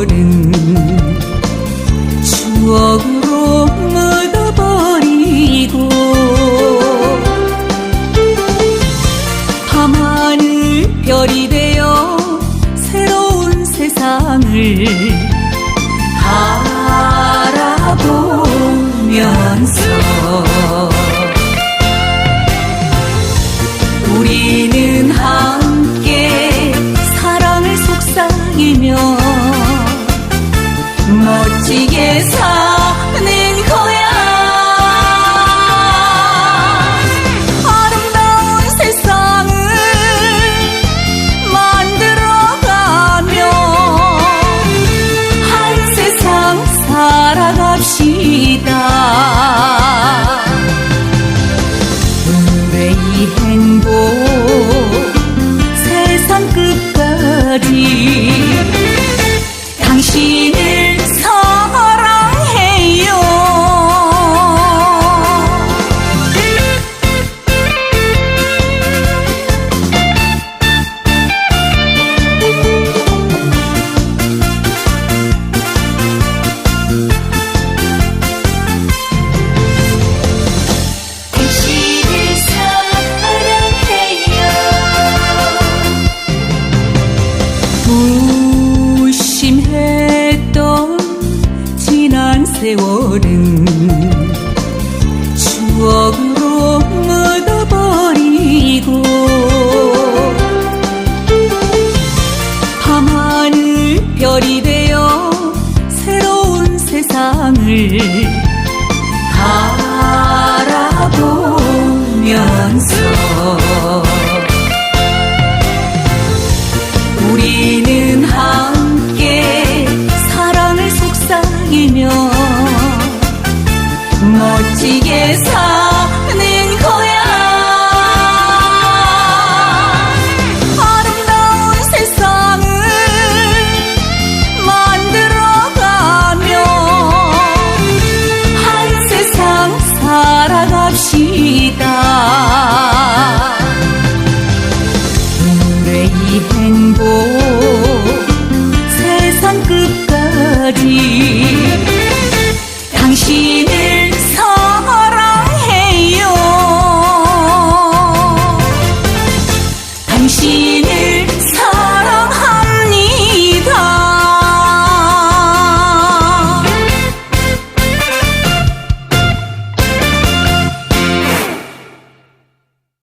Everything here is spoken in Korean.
세월은 추억으로 묻어버리고 밤하늘 별이 되어 새로운 세상을 바라보면서 우리는 함께 사랑을 속삭이며 멋지게 사는 거야. 아름다운 세상을 만들어가며 한 세상 살아갑시다. 우리의 행복 세상 끝까지. 당신 세월은 추억으로 묻어버리고 밤하늘 별이 되어 새로운 세상을 바라보면서 우리는 지게 사